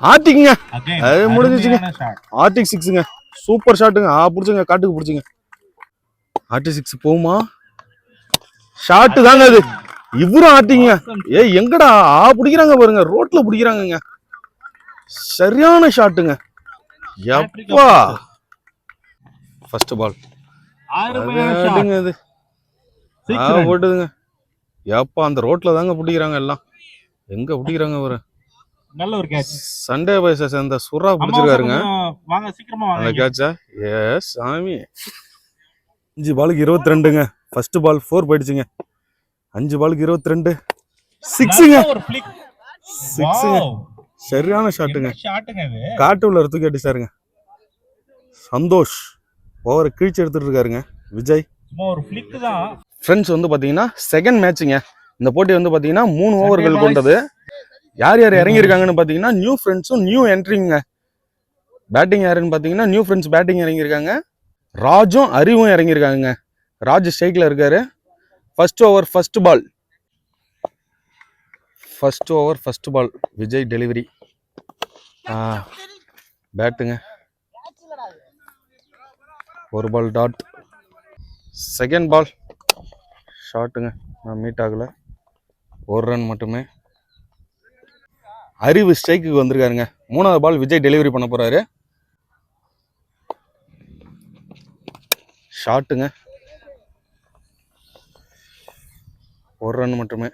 ஆட்டிக்குங்க. Again, அது முடிஞ்சிச்சுங்க. Arctic சிக்ஸுங்க super ஷாட்டுங்க ஆ பிடிச்சுங்க. காட்டுக்கு பிடிச்சிங்க. ஆர்டிக் சிக்ஸ் போகுமா? ஷாட்டு தாங்க அது. இவரும் ஆட்டிங்க. ஏ எங்கடா? ஆ பிடிக்கிறாங்க பாருங்க. ரோட்ல பிடிக்கிறாங்கங்க. சரியான ஷாட்டுங்க எப்பா? ஃபர்ஸ்ட் பால் அது. போட்டுதுங்க. எப்பா அந்த ரோட்ல தாங்க பிடிக்கிறாங்க எல்லாம். எங்க பிடிக்கிறாங்க அவரு நல்ல ஒரு கேட்ச் சண்டே வயசை சேர்ந்த சுறா பிடிச்சிருக்காருங்க. வாங்க சீக்கிரமா அந்த வாங்க கேட்சா எஸ் சாமி. அஞ்சு பாலுக்கு இருபத்தி ரெண்டுங்க ஃபர்ஸ்ட் பால் ஃபோர் போயிடுச்சுங்க. அஞ்சு பாலுக்கு இருபத்தி ரெண்டு சிக்ஸுங்க. சிக்ஸுங்க. சரியான ஷாட்டுங்க காட்டு உள்ள தூக்கி அடிச்சாருங்க சந்தோஷ். ஓவரை கிழிச்சு எடுத்துட்டு இருக்காருங்க. விஜய். ஃப்ரெண்ட்ஸ் வந்து பார்த்தீங்கன்னா செகண்ட் மேட்சுங்க இந்த போட்டி வந்து பார்த்தீங்கன்னா மூணு ஓவர்கள். கொண்டது. யார் யார் இறங்கியிருக்காங்கன்னு பார்த்தீங்கன்னா நியூ ஃப்ரெண்ட்ஸும் நியூ என்ட்ரிங்க பேட்டிங் யாருன்னு பார்த்தீங்கன்னா நியூ ஃப்ரெண்ட்ஸ் பேட்டிங் இறங்கியிருக்காங்க. ராஜும் அறிவும் இறங்கியிருக்காங்க ராஜ் ஸ்ட்ரைக்கில் இருக்காரு. First over first ball first over first ball Vijay delivery பேட்டுங்க ஒரு பால் டாட் செகண்ட் பால் ஷாட்டுங்க நான் மீட் ஆகலை. ஒரு ரன் மட்டுமே. அறிவு ஸ்ட்ரைக்குக்கு வந்திருக்காருங்க. மூணாவது பால் விஜய் டெலிவரி பண்ண போகிறாரு ஷாட்டுங்க ஒரு ரன் மட்டுமே.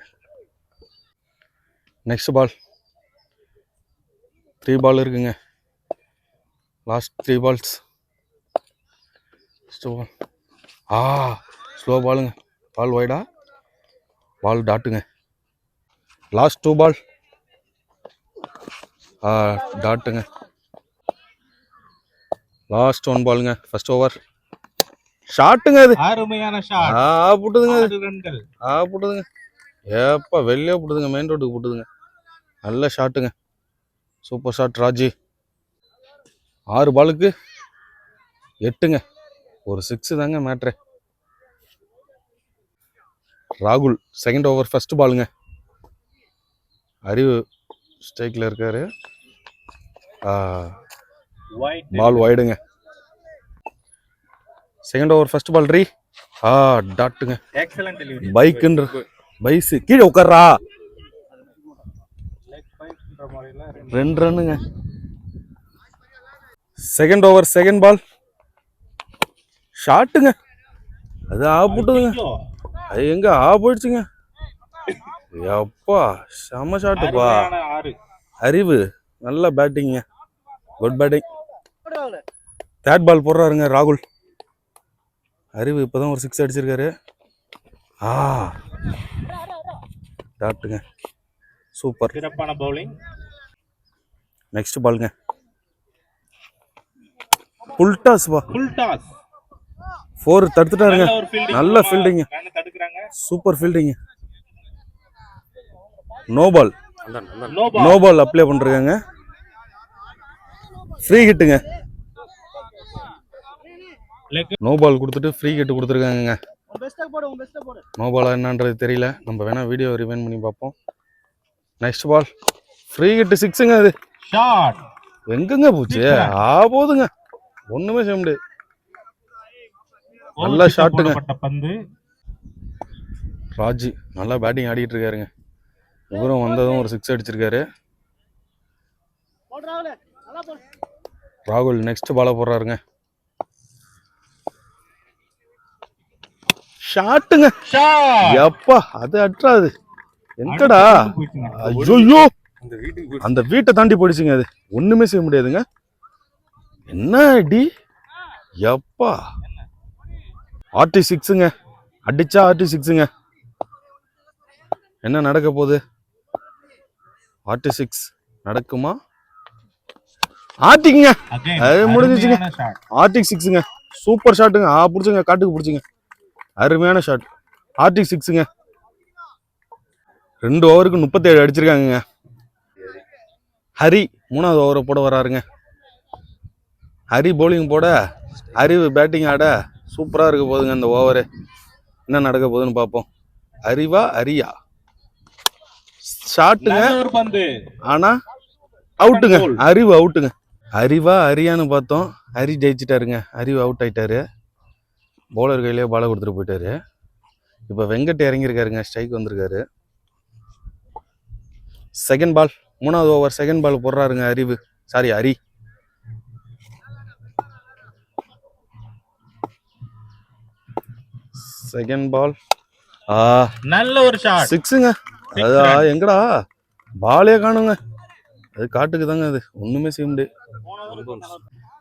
நெக்ஸ்ட் பால் த்ரீ பால் இருக்குங்க. லாஸ்ட் த்ரீ பால்ஸ் பால் ஆ ஸ்லோ பாலுங்க பால் வைடா பால் டாட்டுங்க லாஸ்ட் டூ பால் டாட்டுங்க. லாஸ்ட் ஒன் பாலுங்க ஃபர்ஸ்ட் ஓவர் ஷாட்டுங்க அது அருமையான ஷாட் ஆ புட்டுதுங்க ரன்கள் ஆ புட்டுதுங்க. ஏப்பா வெளியே புட்டுதுங்க. மெயின் ரோட்டுக்கு புட்டுதுங்க. நல்ல ஷாட்டுங்க சூப்பர் ஷாட் ராஜி. ஆறு பாலுக்கு எட்டுங்க. ஒரு சிக்ஸ் தாங்க மேட்ரு ராகுல் செகண்ட் ஓவர் ஃபர்ஸ்ட் பாலுங்க அறிவு ஸ்ட்ரைக்கில் இருக்காரு. பால் வைடுங்க செகண்ட் ஓவர் ஃபர்ஸ்ட் பால் ரீ ஆ டாட்டுங்க எக்ஸலன்ட் டெலிவரி பைக்குன்ற பைஸு கீழே உட்கார்றா. ரெண்டு ரன்னுங்க செகண்ட் ஓவர் செகண்ட் பால் ஷாட்டுங்க அது ஆ போட்டுதுங்க. அது எங்க ஆ போயிடுச்சுங்க. எப்பா செம ஷாட்டுப்பா அறிவு. நல்ல பேட்டிங்க குட் பேட்டிங் தேர்ட் பால் போடுறாருங்க ராகுல். அறிவு இப்போதான் ஒரு சிக்ஸ் அடிச்சிருக்காரு. ஆ. டாட்டுங்க சூப்பர் சிறப்பான பவுலிங் நெக்ஸ்ட் பாலுங்க புல் டாஸ் பா ஃபுல் டாஸ் ஃபோர் தடுத்துட்டாருங்க. நல்ல ஃபீல்டிங் நல்ல fielding. தடுக்குறாங்க. Super fielding no ball no no ball apply பண்ணிருக்காங்க. ஃப்ரீ ஹிட்டுங்க நோ பால் கொடுத்துட்டு ஃப்ரீ ஹிட் கொடுத்துருக்காங்க நோ பாலா என்னன்றது தெரியல. நம்ம வேணா வீடியோ ரிவைன் பண்ணி பார்ப்போம். நெக்ஸ்ட் பால் ஃப்ரீ ஹிட் சிக்ஸுங்க அது. ஷாட் எங்கங்க போச்சு? ஆ போதுங்க. ஒண்ணுமே செய்ய முடியாது. நல்ல ஷாட்டுங்க. பந்து. ராஜி நல்லா பேட்டிங் ஆடிட்டு இருக்காருங்க. இவரும் வந்ததும் ஒரு சிக்ஸ் அடிச்சிருக்காரு. ராகுல் நெக்ஸ்ட் பால போடுறாருங்க. ஷாட்டுங்க ஷாட் எப்பா அது அட்றாது எங்கடா? ஐயோ அந்த வீட்டை தாண்டி போயிடுச்சுங்க அது. ஒண்ணுமே செய்ய முடியாதுங்க. என்ன அடி? எப்பா. ஆர்டி சிக்ஸுங்க. அடிச்சா ஆர்டி சிக்ஸுங்க. என்ன நடக்க போகுது? ஆர்டி சிக்ஸ் நடக்குமா? ஆர்டிக்குங்க அது முடிஞ்சிச்சுங்க. ஆர்டிக் சிக்ஸுங்க. சூப்பர் ஷாட்டுங்க. ஆ பிடிச்சுங்க. காட்டுக்கு பிடிச்சிங்க. அருமையான ஷாட் ஆர்டிக் சிக்ஸுங்க. ரெண்டு ஓவருக்கு முப்பத்தேழு அடிச்சிருக்காங்கங்க. ஹரி மூணாவது ஓவரை போட வராருங்க. ஹரி bowling போட அறிவு பேட்டிங் ஆட சூப்பராக இருக்க போகுதுங்க அந்த ஓவரு என்ன நடக்க போகுதுன்னு பார்ப்போம் அறிவா அரியா ஷாட்டுங்க ஆனால் அவுட்டுங்க. அறிவு அவுட்டுங்க அறிவா அரியான்னு பார்த்தோம். ஹரி ஜெயிச்சிட்டாருங்க. அறிவு அவுட் ஆயிட்டாரு. பவுலர் கையிலேயே பாலை கொடுத்துட்டு போயிட்டாரு. இப்போ வெங்கட் இறங்கியிருக்காருங்க. ஸ்ட்ரைக் வந்திருக்காரு. செகண்ட் பால் மூணாவது ஓவர் செகண்ட் பால் போடுறாருங்க அறிவு. சாரி ஹரி. செகண்ட் பால் ஆ. நல்ல ஒரு ஷாட் சிக்ஸுங்க அது எங்கடா? பாலே காணுங்க. அது காட்டுக்கு தாங்க அது. ஒண்ணுமே செய்ய முடியாது.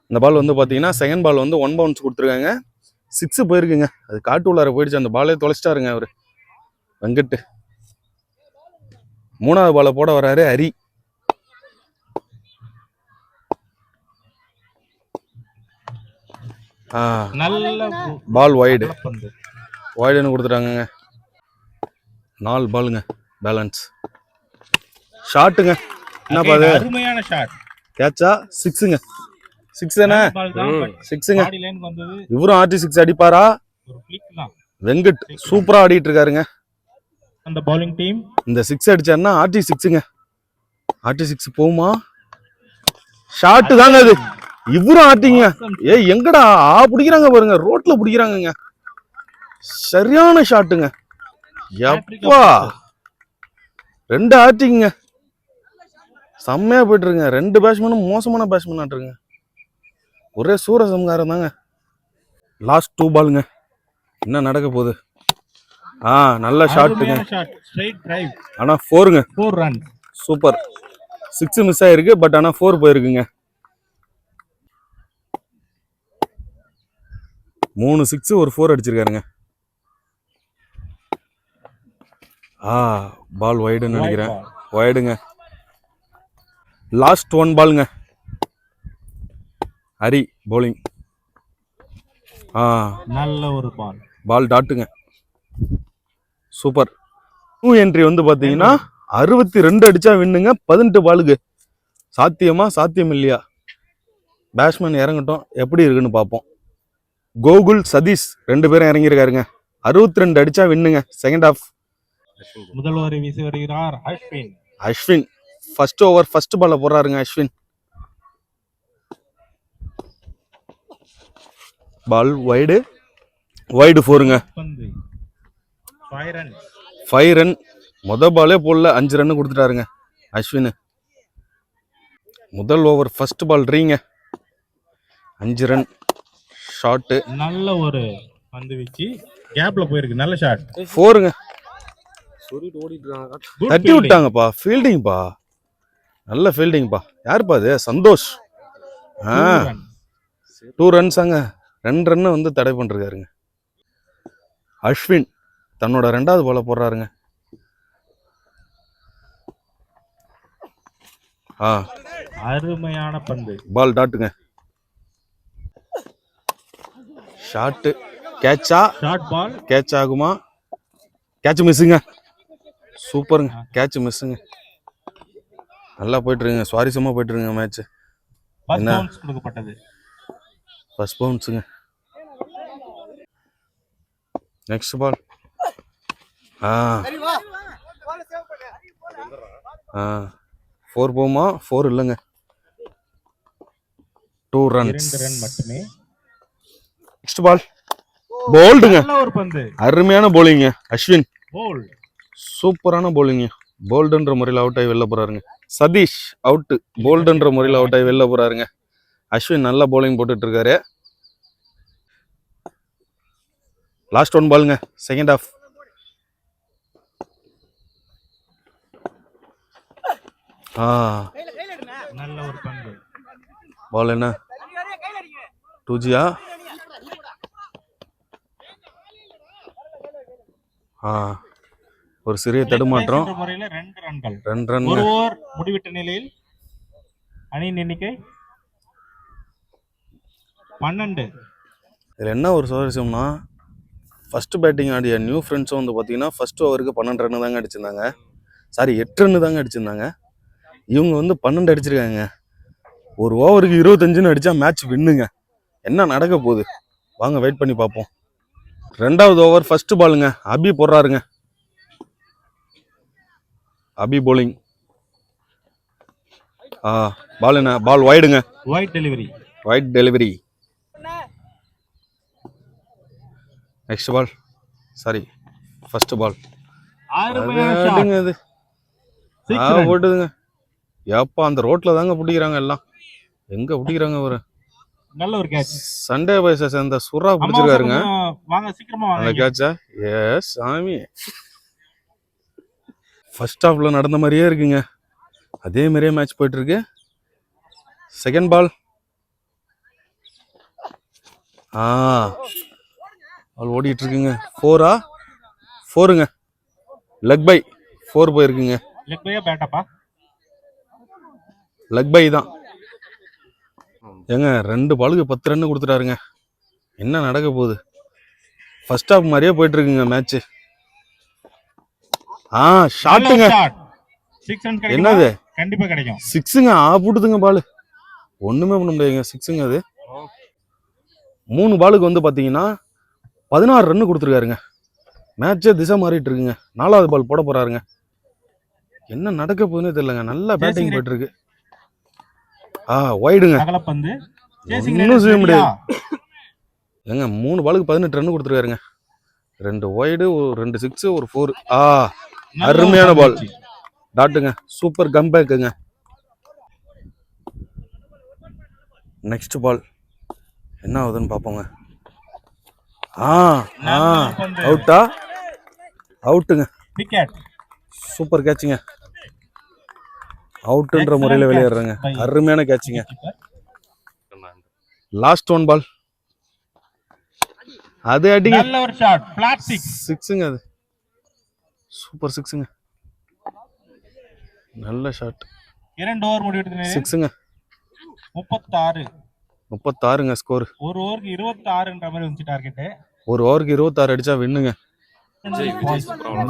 இந்த பால் வந்து பாத்தீங்கன்னா செகண்ட் பால் வந்து ஒன் பவுன்ஸ் கொடுத்துருக்காங்க. சிக்ஸ் போயிருக்குங்க. அது காட்டு உள்ளார போயிடுச்சு. அந்த பாலே தொலைச்சிட்டாருங்க அவரு. வெங்கட் மூணாவது பாலை போட வராரு ஹரி. ஆ. நல்ல பால் பந்து. வைடுன்னு கொடுத்துட்டாங்கங்க. நாலு பாலுங்க பேலன்ஸ் ஷாட்டுங்க என்னப்பா அது அருமையான ஷாட் கேட்சா? சிக்ஸுங்க சிக்ஸ் தானே? சிக்ஸுங்க இவரும் ஆர்டி சிக்ஸ் அடிப்பாரா? வெங்கட் சூப்பரா ஆடிட்டு இருக்காருங்க. அந்த bowling டீம் இந்த சிக்ஸ் அடிச்சாருன்னா ஆர்டி சிக்ஸுங்க ஆர்டி சிக்ஸ் போகுமா? ஷாட்டு தாங்க அது. இவரும் ஆட்டிங்க. ஏய் எங்கடா? ஆ பிடிக்கிறாங்க பாருங்க. ரோட்ல பிடிக்கிறாங்கங்க. சரியான ஷாட்டுங்க எப்பா? ரெண்டு ஆட்டிங்க செம்மையா போயிட்டு இருக்குங்க ரெண்டு பேட்ஸ்மேனும் மோசமான பேட்ஸ்மேன் ஆட்டுருங்க ஒரே சூரசம்காரம் தாங்க. லாஸ்ட் டூ பாலுங்க என்ன நடக்க போகுது? ஆ நல்ல ஷாட்டுங்க ஷாட் ஸ்ட்ரைட் டிரைவ் ஆனா ஃபோருங்க four run super six miss ஆயிருக்கு பட் ஆனா ஃபோர் போயிருக்குங்க. மூணு சிக்ஸ் ஒரு ஃபோர் அடிச்சிருக்காருங்க. ஆ பால் வைடுன்னு நினைக்கிறேன். வைடுங்க லாஸ்ட் ஒன் பாலுங்க ஹரி bowling. ஆ. நல்ல ஒரு பால் பால் டாட்டுங்க சூப்பர் நியூ என்ட்ரி வந்து பாத்தீங்கன்னா அறுபத்தி ரெண்டு அடிச்சா வின்னுங்க பதினெட்டு பாலுக்கு சாத்தியமா சாத்தியம் இல்லையா? பேட்ஸ்மேன் இறங்கட்டும். எப்படி இருக்குன்னு பார்ப்போம் கோகுல் சதீஷ் ரெண்டு பேரும் இறங்கியிருக்காருங்க. அறுபத்தி ரெண்டு அடிச்சா வின்னுங்க செகண்ட் ஆஃப் முதல் வீசி வருகிறார் Ashwin. Ashwin. First over first பால்ல போடுறாருங்க அஸ்வின். பால் வைடு வைடு ஃபோருங்க ஃபைவ் ரன் ஃபைவ் ரன் முத பாலே போடல அஞ்சு ரன் கொடுத்துட்டாருங்க அஸ்வின். முதல் ஓவர் ஃபர்ஸ்ட் பால் ரீங்க அஞ்சு ரன் ஷாட்டு நல்ல ஒரு பந்து வீச்சு. கேப்ல போயிருக்கு நல்ல ஷாட் ஃபோருங்க குட் தட்டி விட்டாங்கப்பா. ஃபீல்டிங்ப்பா நல்ல ஃபீல்டிங்ப்பா யாருப்பா அது? சந்தோஷ். ஆ. டூ ரன்ஸாங்க ரெண்டு ரன்னு வந்து தடை பண்ணிருக்காருங்க. அஸ்வின் தன்னோட ரெண்டாவது பால போடுறாருங்க. ஆ. அருமையான பந்து. பால் டாட்டுங்க ஷாட்டு கேட்சா ஷார்ட் பால் கேட்ச் ஆகுமா? கேட்ச் மிஸ்ஸுங்க சூப்பருங்க கேட்ச் மிஸ்ஸுங்க நல்லா போயிட்டு இருக்குங்க சுவாரஸ்யமாக போயிட்டு இருக்குங்க மேட்ச் என்ன? கொடுக்கப்பட்டது. ஃபர்ஸ்ட் பவுன்ஸுங்க நெக்ஸ்ட் பால் ஆ. ஆ. ஃபோர் போகுமா? ஃபோர் இல்லைங்க. டூ ரன்ஸ் ரன் மட்டுமே. நெக்ஸ்ட் பால் போல்டுங்க அருமையான bowling அஸ்வின். சூப்பரான bowling போல்டுன்ற முறையில் அவுட் ஆகி வெளில போகிறாருங்க சதீஷ் அவுட்டு போல்டுன்ற முறையில் அவுட் ஆகி வெளில போகிறாருங்க அஸ்வின் நல்லா போலிங் போட்டுட்ருக்காரு. லாஸ்ட் ஒன் பாலுங்க செகண்ட் ஆஃப் ஆ. நல்ல ஒரு பங்கு பால் என்ன டூ ஜியா ஆ. ஒரு சிறிய தடுமாற்றம். முறையில ரெண்டு ரன்கள். ரெண்டு ரன் ஒரு ஓவர் முடிவிட்ட நிலையில் அணியின் எண்ணிக்கை பன்னெண்டு. இதில் என்ன ஒரு சுவாரஸ்யம்னா ஃபர்ஸ்ட் பேட்டிங் ஆடிய நியூ ஃப்ரெண்ட்ஸும் வந்து பார்த்தீங்கன்னா ஃபர்ஸ்ட் ஓவருக்கு பன்னெண்டு ரன் தாங்க அடிச்சிருந்தாங்க. சாரி எட்டு ரன் தாங்க அடிச்சிருந்தாங்க. இவங்க வந்து பன்னெண்டு அடிச்சிருக்காங்க. ஒரு ஓவருக்கு இருபத்தஞ்சுன்னு அடிச்சா மேட்ச் வின்னுங்க. என்ன நடக்க போகுது? வாங்க வெயிட் பண்ணி பார்ப்போம். ரெண்டாவது ஓவர் ஃபர்ஸ்ட் பாலுங்க அபி போடுறாருங்க. அபி bowling. ஆ பால் என்ன? Ball வைடுங்க wide delivery wide delivery next ball sorry first ball Six ஆ. போட்டுதுங்க ஏப்பா அந்த ரோட்ல தாங்க பிடிக்கிறாங்க எல்லாம். எங்க பிடிக்கிறாங்க ஒரு நல்ல ஒரு கேட்ச் சண்டே பைசா சேர்ந்த சுறா பிடிச்சிருக்காருங்க. வாங்க சீக்கிரமா அந்த வாங்க கேட்சா எஸ் சாமி. ஃபர்ஸ்ட் ஹாஃப்ல நடந்த மாதிரியே இருக்குங்க. அதே மாதிரியே மேட்ச் போயிட்டு இருக்கு செகண்ட் பால் ஆ பால் ஓடிட்டு இருக்குங்க ஃபோரா ஃபோருங்க லெக் பை ஃபோர் போயிருக்குங்க. லெக் பையா பேட்டாப்பா லெக் பை தான். ஏங்க ரெண்டு பாலுக்கு பத்து ரன் கொடுத்துட்டாருங்க. என்ன நடக்க போகுது? ஃபர்ஸ்ட் ஹாஃப் மாதிரியே போயிட்டு இருக்குங்க மேட்ச் ஆ ஷாட்டுங்க சிக்ஸ் ரன் என்னது? கண்டிப்பா கிடைக்கும். சிக்ஸுங்க ஆ போட்டுதுங்க பால் ஒண்ணுமே பண்ண முடியாதுங்க சிக்ஸுங்க அது. மூணு பாலுக்கு வந்து பாத்தீங்கன்னா பதினாறு ரன் கொடுத்துருக்காருங்க. மேட்சே திசை மாறிட்டு இருக்குங்க. நாலாவது பால் போட போறாருங்க. என்ன நடக்க போகுதுன்னே தெரியலங்க. நல்லா பேட்டிங் போயிட்டு இருக்கு ஆ ஒண்ணும் line செய்ய? முடியாது. ஏங்க மூணு பாலுக்கு பதினெட்டு ரன் கொடுத்துருக்காருங்க. ரெண்டு ஒய்டு ஒரு ரெண்டு சிக்ஸ் ஒரு ஃபோர் ஆ அருமையான. பந்துச்சு. டாட்டுங்க சூப்பர் கம்பேக்குங்க நெக்ஸ்ட் பால் என்ன ஆகுதுன்னு பார்ப்போங்க. ஆ ஆ. அவுட்டா அவுட்டுங்க. சூப்பர் கேட்சுங்க அவுட்டுன்ற முறையில் by- அருமையான கேட்சுங்க. லாஸ்ட் ஒன் பால் அது அடிங்க சிக்ஸுங்க அது. சூப்பர் சிக்ஸுங்க நல்ல ஷாட் இரண்டு ஓவர் முடிவு சிக்ஸுங்க முப்பத்தாறு. முப்பத்தாறுங்க ஸ்கோர் ஒரு ஓவருக்கு இருபத்தி ஆறுன்ற மாதிரி வந்துச்சு டார்கெட் ஒரு ஓவருக்கு இருபத்தாறு அடிச்சா வின்னுங்க.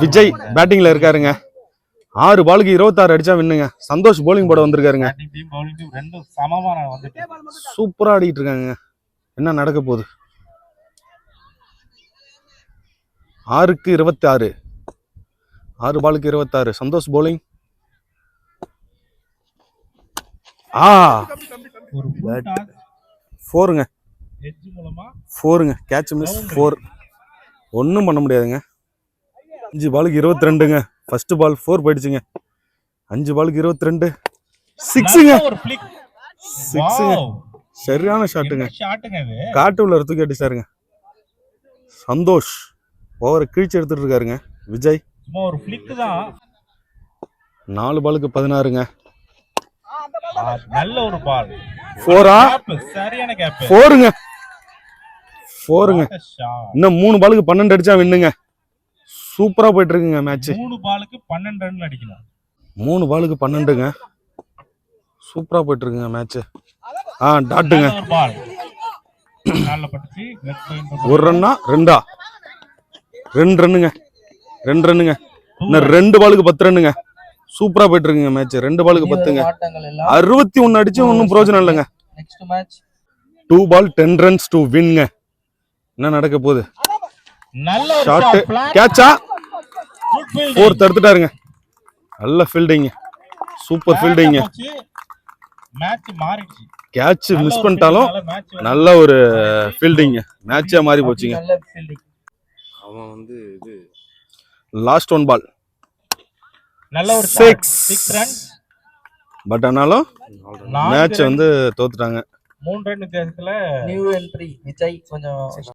விஜய் பேட்டிங்ல இருக்காருங்க. ஆறு பாலுக்கு இருபத்தாறு அடிச்சா வின்னுங்க. சந்தோஷ் போலிங் போட வந்திருக்காருங்க. சூப்பரா ஆடிட்டு இருக்காங்க. என்ன நடக்க போகுது? ஆறுக்கு இருபத்தி ஆறு ஆறு பாலுக்கு இருபத்தாறு. சந்தோஷ் போலிங் ஆ. ஃபோருங்க ஃபோருங்க கேட்ச் மிஸ் ஃபோர் ஒன்றும் பண்ண முடியாதுங்க. அஞ்சு பாலுக்கு இருபத்தி ரெண்டுங்க ஃபர்ஸ்ட் பால் ஃபோர் போயிடுச்சுங்க. அஞ்சு பாலுக்கு இருபத்தி ரெண்டு சிக்ஸுங்க. சிக்ஸுங்க. சரியான ஷாட்டுங்க காட்டு உள்ள தூக்கி அடிச்சாருங்க. சந்தோஷ். ஓவரை கிழிச்சு எடுத்துட்டு இருக்காருங்க. விஜய். சும்மா ஒரு flick தான். நாலு பாலுக்கு பதினாறுங்க. நல்ல ஒரு பால். ஃபோரா சரியான கேப் ஃபோருங்க ஃபோருங்க இன்னும் மூணு பாலுக்கு பன்னெண்டு அடிச்சா வின்னுங்க. சூப்பரா போயிட்டு இருக்குங்க மேட்ச் மூணு பாலுக்கு பன்னெண்டு ரன் அடிக்கணும். மூணு பாலுக்கு பன்னெண்டுங்க. சூப்பரா போயிட்டு இருக்குங்க மேட்ச் ஆ டாட்டுங்க ஒரு ரன்னா ரெண்டா? ரெண்டு ரன்னுங்க ரெண்டு ரன்னுங்க. இன்னும் ரெண்டு பாலுக்கு பத்து ரன்னுங்க. சூப்பரா போயிட்டு இருக்குங்க மேட்ச் ரெண்டு பாலுக்கு பத்துங்க. அறுபத்தி ஒன்னு அடிச்சும் ஒன்றும் பிரயோஜனம் இல்லைங்க. Next match two ball ten runs to வின்ங்க என்ன நடக்க போகுது? நல்ல ஒரு ஷாட் ஷாட் பிளாட் கேட்சா ஃபோர் தடுத்துட்டாருங்க. நல்ல ஃபீல்டிங் சூப்பர் ஃபீல்டிங் மேட்ச் மாறிடுச்சு. கேட்ச் மிஸ் பண்ணிட்டாலும் நல்ல ஒரு ஃபீல்டிங் மேட்சே மாறி போச்சுங்க. நல்ல ஃபீல்டிங் அவன் வந்து இது லாஸ்ட் ஒன் பால் நல்ல ஒரு Six. சிக்ஸ் ரன் பட் ஆனாலும் மேட்ச் வந்து தோத்துட்டாங்க. மூணு ரன் வித்தியாசத்துல நியூ என்ட்ரி விஜய் கொஞ்சம்